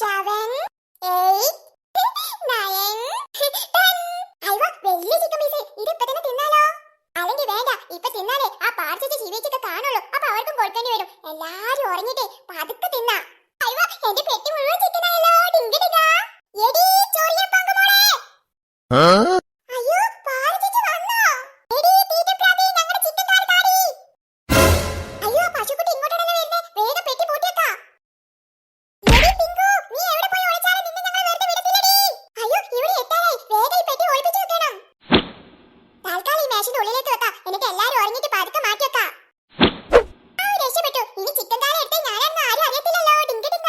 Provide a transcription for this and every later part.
seven, eight, nine, ten. അയ്യോ, വലിയ chicken piece ഇത് ഇപ്പൊ അല്ലെങ്കിൽ വേണ്ട ഇപ്പൊ തിന്നാലേ. ആ പാർച്ചിച്ച് ജീവിച്ചൊക്കെ കാണുള്ളൂ. അപ്പൊ അവർക്കും കൊടുക്കേണ്ടി വരും. എല്ലാരും ഉറങ്ങിട്ടേ പതുക്കെ തിന്നാ. അയ്യോ എന്റെ പെട്ടി മുഴുവൻ ചിക്കനായല്ലോ ഡിങ്ക് ഡിങ്ക. എടീ. എല്ലാരും ഉറങ്ങിയിട്ട് പതുക്കെ മാറ്റി വെക്കാം. ആ, രക്ഷപ്പെട്ടു. ഇനി ചിക്കൻ കാല എടുത്തേ ഞാനാണെന്ന് ആരും അറിയത്തില്ലല്ലോ. ഡിങ്ക് ഡിങ്ക.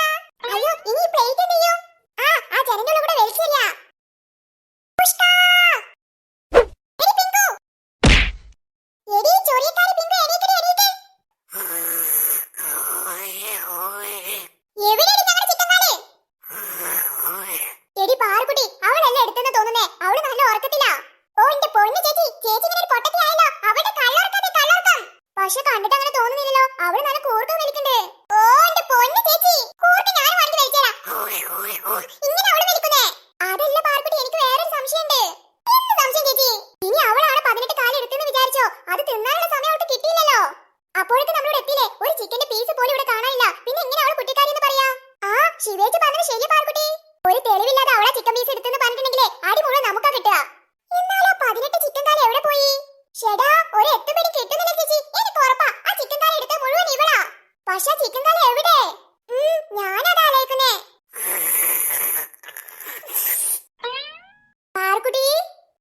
അയ്യോ, ഇനി ഈ പ്ലേറ്റ് എന്ത് ചെയ്യും? ആ, ആ ജനന്റെ ഉള്ളിൽ കൂടെ വലിച്ചില്ല. പുഷ്ക. എടി പിങ്കു. എടി ചൊറിയക്കാരി പിങ്കു, എണീക്കടി, എണീക്ക്. എവിടെയാടി ഞങ്ങളുടെ ചിക്കൻ കാൽ? എടി പാറുക്കുട്ടി അവളല്ലേ എടുത്തെന്ന് തോന്നുന്നേ അവൾ നല്ല ഉറക്കത്തിലാ ഓ എന്റെ പൊന്നു ചേച്ചി ചേച്ചി ഇങ്ങനെ ഒരു പൊട്ടത്തിലായല്ലോ അവളുടെ കള്ളറക്കാതെ കള്ളറക്കം പക്ഷെ കണ്ടിട്ട് അങ്ങനെ തോന്നുന്നില്ലല്ലോ അവൾ നല്ല കൂർക്കം വലിക്കണ്ടേ ഓ എന്റെ പൊന്നു ചേച്ചി കൂർക്കം ഞാൻ വാങ്ങി വലിച്ചേരാ ഇങ്ങനെ അവൾ വലിക്കുന്നേ അതല്ല പാറുക്കുട്ടി എനിക്ക് വേറൊരു സംശയമുണ്ട് എന്ത് സംശയം ചേച്ചി ഇനി അവളാണ് പതിനെട്ട് കാലം എടുത്തെന്ന് വിചാരിച്ചോ. അത് തിന്നാനുള്ള സമയം അവൾക്ക് കിട്ടിയില്ലല്ലോ. അപ്പോഴേക്കും നമ്മളോട് എത്തിയില്ലേ? ഒരു ചിക്കന്റെ പീസ് പോലും ഇവിടെ കാണാനില്ല. പിന്നെ എങ്ങനെ അവൾ കുട്ടിക്കാരി എന്ന് പറയാ? ആ ശിവേജ് പറഞ്ഞത് ശരി പാർക്കുട്ടി ഒരു തെളിവില്ലാതെ അവളെ ചിക്കൻ പീസ് എടുത്തെന്ന് പറഞ്ഞിട്ടുണ്ടെങ്കിലേ അടി മുഴുവൻ നമുക്കാ കിട്ടുക. എന്നാലോ പതിനെട്ട് ചിക്കൻ കാലം എവിടെ പോയി? ഷെടാ ഒരു എട്ട് പിടി കിട്ടുന്നില്ല ചേച്ചി. എനിക്ക് ഉറപ്പാ ആ ചിക്കൻ കാലം എടുത്ത മുഴുവൻ ഇവളാ. പക്ഷെ ചിക്കൻ കാലം എവിടെ ഉം, ഞാനതാ ആലോചിക്കുന്നേ പാർക്കുട്ടി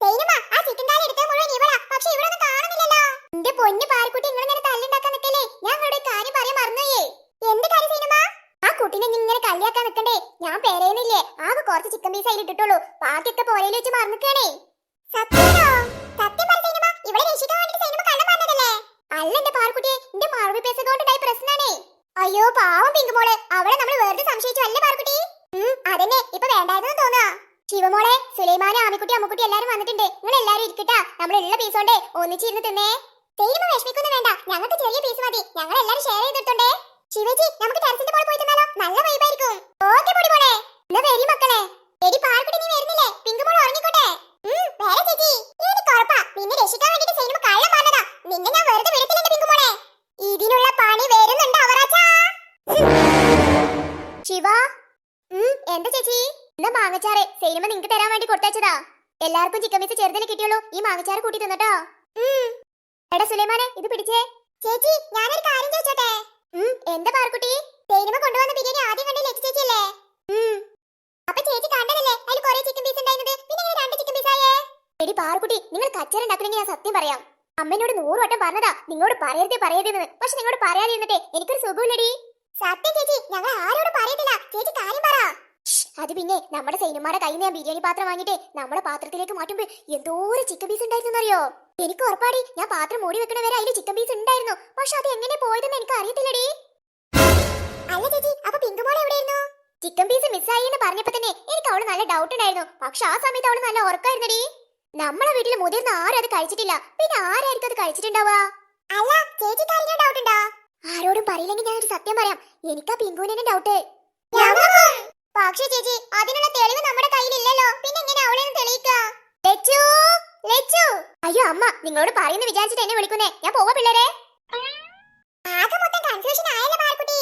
സൈനമ്മ ആ ചിക്കൻ കാലം എടുത്ത മുഴുവൻ ഇവളാ പക്ഷെ ഇവളൊന്നും കാണുന്നില്ലല്ലോ എന്റെ പൊന്ന് പാർക്കുട്ടി നിങ്ങൾ ഇങ്ങനെ തല്ലുണ്ടാക്കാൻ നിക്കല്ലേ ഞാൻ ഇവിടെ ഒരു കാര്യം പറയാൻ മറന്നുപോയേ എന്ത് കാര്യം സൈനമ്മ ആ കുട്ടീനെ നീ ഇങ്ങനെ കളിയാക്കാൻ നിക്കണ്ടേ? ഞാൻ പേരേന്നില്ലേ ആകെ കുറച്ച് ചിക്കൻ പീസ് അതിൽ ഇട്ടിട്ടുള്ളൂ. ബാക്കിയൊക്കെ പോരയിൽ വെച്ച് മറന്നിക്കണേ. സത്യമാണോ? സത്യം പറ സൈനമ്മ ഇവിടെ രക്ഷിക്കാൻ വേണ്ടി സൈനമ്മ കള്ളം അല്ല എന്റെ പാർക്കുട്ടിയെ എന്റെ മറവി പേസ കൊണ്ടുണ്ടായ പ്രശ്നാണേ. അയ്യോ പാവം പിങ്ക് മോളെ. അവളെ നമ്മൾ വെറുതെ സംശയിച്ചു അല്ലേ പാർക്കുട്ടി അതന്നെ. ഇപ്പൊ വേണ്ടായിരുന്നു തോന്നാ. ശിവമോളെ സുലൈമാന ആമിക്കുട്ടി അമ്മുക്കുട്ടി എല്ലാരും വന്നിട്ടുണ്ട്. നിങ്ങൾ എല്ലാരും ഇരിക്കട്ടാ. ഉള്ള പീസ് കൊണ്ടേ ഒന്നിച്ചിരുന്ന് തിന്നേ. തേയിമ വിഷമിക്കൊന്നും വേണ്ട. ഞങ്ങൾക്ക് ചെറിയ പീസ് മതി. ഞങ്ങൾ എല്ലാരും ഷെയർ ചെയ്തിട്ടുണ്ടേ ശിവജി നമുക്ക് ടെറസിന്റെ മോളിൽ പോയി തിന്നാലോ നല്ല വൈബായിരിക്കും ഓക്കെ പൊടി മോളെ. എന്നാ വരി മക്കളെ. എടി പാർക്കുട്ടി നീ വരുന്നില്ലേ? പിങ്ക് മോൾ ഉറങ്ങിക്കോട്ടെ. ഉം, വേറെ ചേച്ചി. എനിക്ക് ഉറപ്പാ നിന്നെ രക്ഷിക്കാൻ വേണ്ടിട്ട് സൈനിമ കള്ളം പറഞ്ഞതാ. നിന്നെ ഞാൻ വെറുതെ വിടത്തില്ല പിങ്ക് മോളെ. ഇതിനുള്ള പണി വരുന്നുണ്ട് അവറാച്ചാ. ശിവ ഉം, എന്താ ചേച്ചി? എന്നാ മാങ്ങച്ചാറ്. സൈനിമ നിങ്ങക്ക് തരാൻ വേണ്ടി കൊടുത്തയച്ചതാ എല്ലാവർക്കും ചിക്കൻ പീസ് ചെറുതിനെ കിട്ടിയുള്ളൂ. ഈ മാങ്ങച്ചാറ് കൂട്ടി തന്നട്ടോ. എടാ സുലൈമാനെ ഇത് പിടിച്ചേ. ചേച്ചി ഞാനൊരു കാര്യം ചോദിച്ചോട്ടെ. എന്താ പാർക്കുട്ടി തേനിമ കൊണ്ടുവന്ന ബിരിയാണി ആദ്യം കണ്ട ചേച്ചി അല്ലേ. അപ്പൊ ചേച്ചി കണ്ടതല്ലേ? അതിൽ കുറെ ചിക്കൻ പീസ് ഉണ്ടായിരുന്നത്. പിന്നെ രണ്ട് ചിക്കൻ പീസ് ആയേ. എടി പാർക്കുട്ടി നിങ്ങൾ കച്ചറ ഞാൻ സത്യം പറയാം. അമ്മനോട് നൂറ് വട്ടം പറഞ്ഞതാ. നിങ്ങളോട് പറയരുതേ പറയരുതെന്ന്. പക്ഷെ നിങ്ങളോട് പറയാതിരുന്നിട്ടേ എനിക്കൊരു സുഖമില്ലടി. സത്യം ചേച്ചി ഞങ്ങൾ ആരോടും പറയത്തില്ല. ചേച്ചി കാര്യം പറ. അത് പിന്നെ നമ്മുടെ സൈന്യമാരുടെ കയ്യിൽ ഞാൻ ബിരിയാണി പാത്രം വാങ്ങിയിട്ട് നമ്മുടെ പാത്രത്തിലേക്ക് മാറ്റുമ്പോൾ എന്തോ ഒരു ചിക്കൻ പീസ് ഉണ്ടായിരുന്നു അറിയോ എനിക്ക് ഉറപ്പാടി ഞാൻ പാത്രം മൂടി വെക്കണ വരെ അതിൽ ചിക്കൻ പീസ് ഉണ്ടായിരുന്നു. പക്ഷെ അത് എങ്ങനെ പോയതെന്ന് എനിക്ക് അറിയത്തില്ലടി. അല്ല ചേച്ചി അപ്പൊ പിങ്ക് മോൾ എവിടെയായിരുന്നു? ചിക്കൻ പീസ് മിസ്സായി എന്ന് പറഞ്ഞപ്പോ തന്നെ എനിക്ക് അവൾ നല്ല ഡൗട്ട് ഉണ്ടായിരുന്നു. പക്ഷെ ആ സമയത്ത് അവൾ നല്ല ഉറക്കായിരുന്നടി. നമ്മളെ വീട്ടിൽ മുതിർന്ന ആരും അത് കഴിച്ചിട്ടില്ല. പിന്നെ ആരായിരിക്കും അത് കഴിച്ചിട്ടുണ്ടാവുക? അല്ല ചേച്ചി ഡൗട്ട് ഉണ്ടോ? ആരോടും പറയില്ലെങ്കിൽ ഞാനൊരു സത്യം പറയാം. എനിക്കാ പിങ്കുവിനെ ഡൗട്ട് പക്ഷേ ചേച്ചി അതിനുള്ള തെളിവ് നമ്മുടെ കയ്യിലില്ലല്ലോ. പിന്നെ എങ്ങനെ അവളെ തെളിയിക്ക? ലച്ചു ലച്ചു. അയ്യോ അമ്മ നിങ്ങളോട് പറയുന്നു വിചാരിച്ചിട്ട് എന്നെ വിളിക്കുന്നേ. ഞാൻ പോവാ പിള്ളേരെ. ആകെ മൊത്തം കൺഫ്യൂഷൻ ആയല്ലോ പാർക്കുട്ടി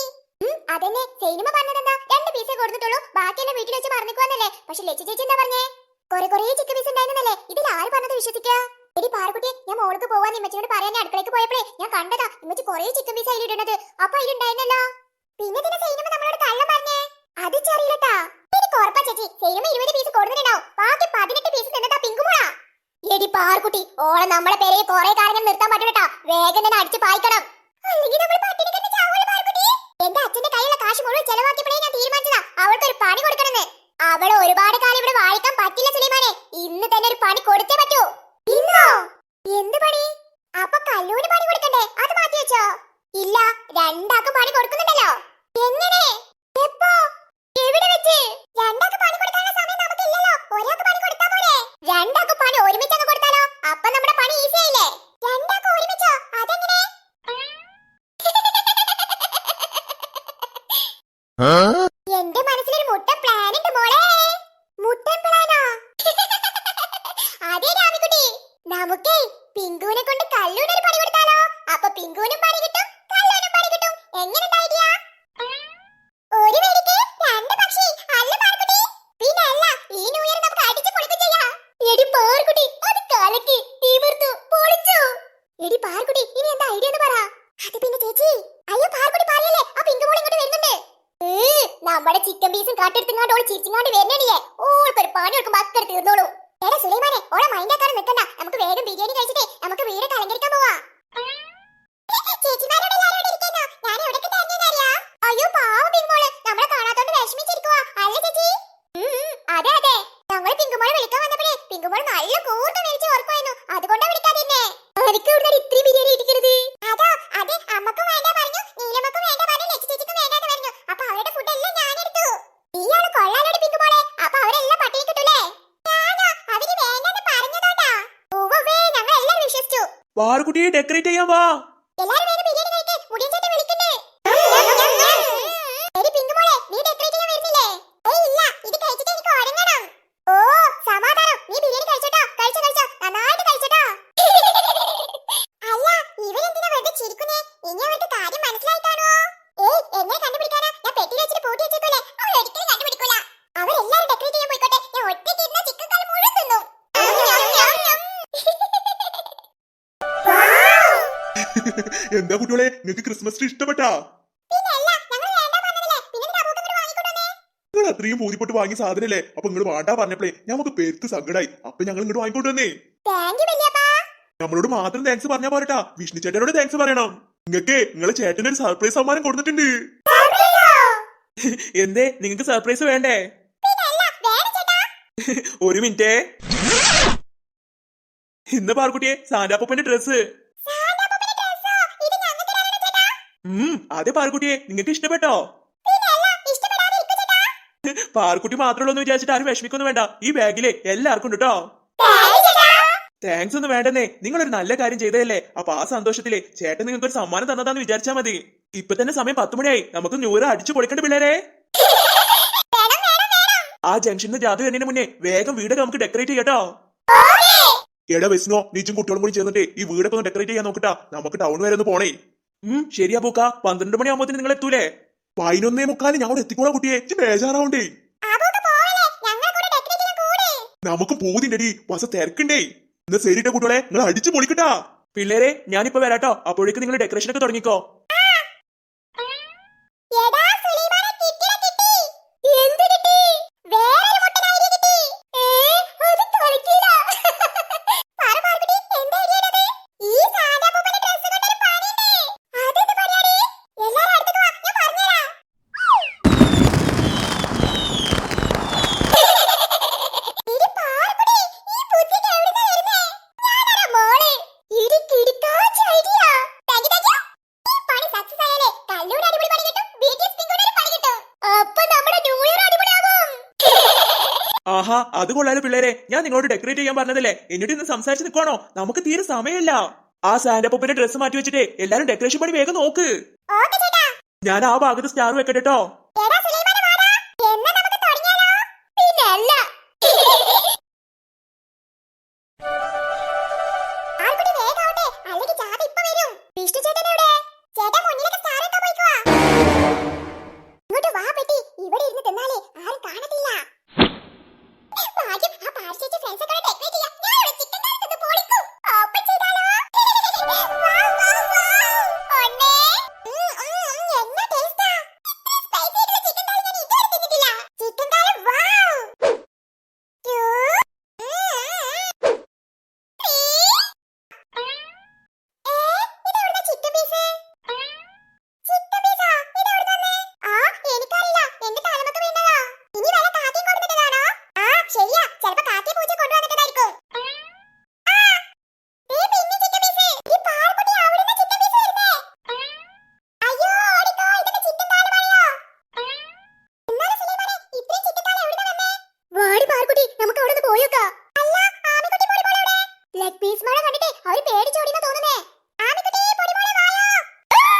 അതന്നെ. സൈനിമ പറഞ്ഞതെന്താ? രണ്ട് പീസേ കൊടുത്തിട്ടുള്ളൂ. ബാക്കിയെല്ലാം വീട്ടിൽ വെച്ച് മറന്നിക്കുവന്നല്ലേ. പക്ഷെ ലച്ചു ചേച്ചി എന്താ പറഞ്ഞേ? കൊറേ കൊറേ ചിക്കൻ പീസ് ഉണ്ടായിരുന്നല്ലേ ആര് പറഞ്ഞത് വിശ്വസിക്ക? എടി പാർക്കുട്ടി ഞാൻ മോൾക്ക് പോവാൻ ഇമ്മച്ചിനോട് പറയാൻ അടുക്കളയ്ക്ക് പോയപ്പോഴേ ഞാൻ കണ്ടതാ. ഇമ്മച്ചി കൊറേ ചിക്കൻ പീസ് അതിലിടുന്നത് അപ്പൊ അതിലുണ്ടായിരുന്നല്ലോ. പിന്നെ തന്നെ സൈനിമ നമ്മളോട് കള്ളം പറഞ്ഞേ. അത് ചെറിയില്ലട്ടാ എനിക്ക് ഉറപ്പാ ചേച്ചി സൈനിമ ഇരുപത് പീസ് കൊടുത്തിട്ടുണ്ടാവും. ബാക്കി പതിനെട്ട് പീസ് തിന്നതാ പിങ്കുമുള. എടി പാർക്കുട്ടി ഓളെ നമ്മളെ പേരെ കൊറേ കാര്യങ്ങൾ നിർത്താൻ പറ്റൂട്ടാ വേഗം തന്നെ അടിച്ച് പായിക്കണം. അല്ലെങ്കിൽ നമ്മൾ പട്ടിണി കിടന്ന് ചാവൂല പാർക്കുട്ടി എന്റെ അച്ഛന്റെ കയ്യിലുള്ള കാശ് മുഴുവൻ ചെലവാക്കിയപ്പോഴേ ഞാൻ തീരുമാനിച്ചതാ. അവൾക്ക് ഒരു പണി കൊടുക്കണമെന്ന്. അവൾ ഒരുപാട് കാലം ഇവിടെ വാഴിക്കാൻ പറ്റില്ല സുലൈമാനെ. ഇന്ന് തന്നെ ഒരു പണി കൊടുത്തേ പറ്റൂ. ഇന്നോ? എന്ത് പണി? അപ്പൊ പണി കൊടുക്കണ്ടേ? അത് മാറ്റി വെച്ചോ. ഇല്ല രണ്ടാക്കും പണി കൊടുക്കുന്നുണ്ടല്ലോ. എന്റെ മനസ്സിലൊരു മുട്ട പ്ലാൻ ഉണ്ട് മോളെ. മുട്ടൻ പ്ലാനോ? അതേ രാമിക്കുട്ടി നമുക്കേ പിങ്കുവിനെ കൊണ്ട് കല്ലൂടെ ഒരു പണി കൊടുത്താലോ? അപ്പൊ പിങ്കുവിനും പണി കിട്ടും കല്ലൂനും പണി കിട്ടും. എങ്ങനെ ഐഡിയ ഒരു വേലിക്ക് രണ്ട് പക്ഷി. അല്ല പാർക്കുട്ടി പിന്നെ അല്ല ഈ ന്യൂ ഇയർ നമുക്ക് അടിച്ചു പൊളിക്കും ചെയ്യാം. എടി പാർക്കുട്ടി അത് കലക്കി. തീവർത്തു പൊളിച്ചു. എടി പാർക്കുട്ടി ഇനി എന്താ ഐഡിയ എന്ന് പറ. അത് പിന്നെ ചേച്ചി നമ്മുടെ ചിക്കൻ പീസും കാട്ടെടുത്തിങ്ങാണ്ട് ഓൾ ചിരിച്ചിങ്ങാണ്ട് വരുന്നേ ഓൾക്കൊരു പണി കൊടുക്കും മക്കൾ തീർന്നോളൂ. എടാ സുലൈമാനെ ഓളെ മൈൻഡാക്കാതെ നിൽക്കണ്ട നമുക്ക് വേഗം ബിരിയാണി കഴിച്ചിട്ട് നമുക്ക് വീട് അലങ്കരിക്കാൻ പോവാ? അയ്യോ നമ്മളെ ചേച്ചി? അതെ അതെ. ഞങ്ങൾ പിങ്കുമോളെ വിളിക്കാൻ വന്നപ്പോഴേ പിങ്കുമോൾ നല്ല കൂർത്ത് വിളിച്ച് ഓർക്കുമായിരുന്നു വിശ്വസിച്ചു പാറുകുട്ടിയെ ഡെക്കറേറ്റ് ചെയ്യാൻ എന്താ കുട്ടികളെ നിങ്ങൾക്ക് ക്രിസ്മസ് ട്രീ ഇഷ്ടപ്പെട്ടാ നിങ്ങൾ അത്രയും പൂതിപ്പെട്ട് വാങ്ങിയ സാധനല്ലേ? അപ്പൊ നിങ്ങൾ വേണ്ടാ പറഞ്ഞപ്പോഴേ ഞങ്ങൾക്ക് പെരുത്ത് സങ്കടായി. അപ്പൊ ഞങ്ങൾ ഇങ്ങോട്ട് വാങ്ങിക്കൊണ്ടുവന്നേ വന്നേ. നമ്മളോട് മാത്രം താങ്ക്സ് പറഞ്ഞാ പോരട്ടാ. വിഷ്ണു ചേട്ടനോട് താങ്ക്സ് പറയണം. നിങ്ങൾക്ക് നിങ്ങളെ ചേട്ടന് ഒരു സർപ്രൈസ് സമ്മാനം കൊടുത്തിട്ടുണ്ട്. എന്തേ നിങ്ങക്ക് സർപ്രൈസ് വേണ്ടേ? ഒരു മിനിറ്റേ. ഇന്ന് പാർക്കുട്ടിയെ സാന്റാപ്പൂപ്പന്റെ ഡ്രസ് ഉം അതെ പാർക്കുട്ടിയെ നിങ്ങൾക്ക് ഇഷ്ടപ്പെട്ടോ? പാർക്കുട്ടി മാത്രമല്ല എന്ന് വിചാരിച്ചിട്ട് ആരും വിഷമിക്കൊന്നും വേണ്ട. ഈ ബാഗിലെ എല്ലാവർക്കും ഉണ്ട് കേട്ടോ താങ്ക്സ് ഒന്നും വേണ്ടെന്നേ. നിങ്ങളൊരു നല്ല കാര്യം ചെയ്തതല്ലേ. അപ്പൊ ആ സന്തോഷത്തിൽ ചേട്ടൻ നിങ്ങൾക്ക് ഒരു സമ്മാനം തന്നതാന്ന് വിചാരിച്ചാ മതി. ഇപ്പൊ തന്നെ സമയം പത്ത് മണിയായി. നമുക്ക് നൂറ് അടിച്ചു പൊളിക്കണ്ട പിള്ളേരെ. ആ ജംഗ്ഷനിൽ ജാതു വരുന്നതിന് മുന്നേ വേഗം വീടൊക്കെ നമുക്ക് ഡെക്കറേറ്റ് ചെയ്യട്ടോ എടാ വിസ്നോ നീച്ചും കുട്ടികളും കൂടി ചേർന്നിട്ട് ഈ വീടൊക്കെ ഒന്ന് ഡെക്കറേറ്റ് ചെയ്യാൻ നോക്കട്ടാ നമുക്ക് ടൗൺ വരെ ഒന്ന് പോണേ. ഉം ശരിയാ പൂക്ക. പന്ത്രണ്ട് മണിയാകുമ്പോത്തിന് നിങ്ങൾ എത്തൂലേ? പതിനൊന്നേ മുക്കാൽ ഞാൻ അവിടെ എത്തിക്കോളാം കുട്ടിയെ. ഇജ്ജ് ബേജാറാവണ്ടേ. നമുക്ക് പോകുന്നുണ്ടടി വസ തിരക്കുണ്ടേ. ഇന്ന് ശരിട്ട കുട്ടികളെ. നിങ്ങൾ അടിച്ചു പൊളിക്കട്ടാ. പിള്ളേരെ ഞാനിപ്പോ വരാട്ടോ. അപ്പോഴേക്ക് നിങ്ങൾ ഡെക്കറേഷൻ ഒക്കെ തുടങ്ങിക്കോ. ആഹാ അത് കൊള്ളാലോ പിള്ളേരെ. ഞാൻ നിങ്ങളോട് ഡെക്കറേറ്റ് ചെയ്യാൻ പറഞ്ഞതല്ലേ. എന്നിട്ട് ഇന്ന് സംസാരിച്ച് നിൽക്കണോ നമുക്ക് തീരെ സമയമില്ല. ആ സാന്റപ്പൊപ്പിന്റെ ഡ്രസ്സ് മാറ്റി വെച്ചിട്ടേ എല്ലാരും ഡെക്കറേഷൻ പണി വേഗം നോക്ക്. ഞാൻ ആ ഭാഗത്ത് സ്റ്റാർ വെക്കട്ടെ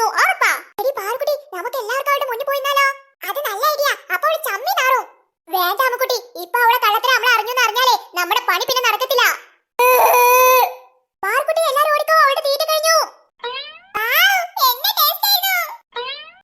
കോഴിഞ്ഞോട് തിന്നു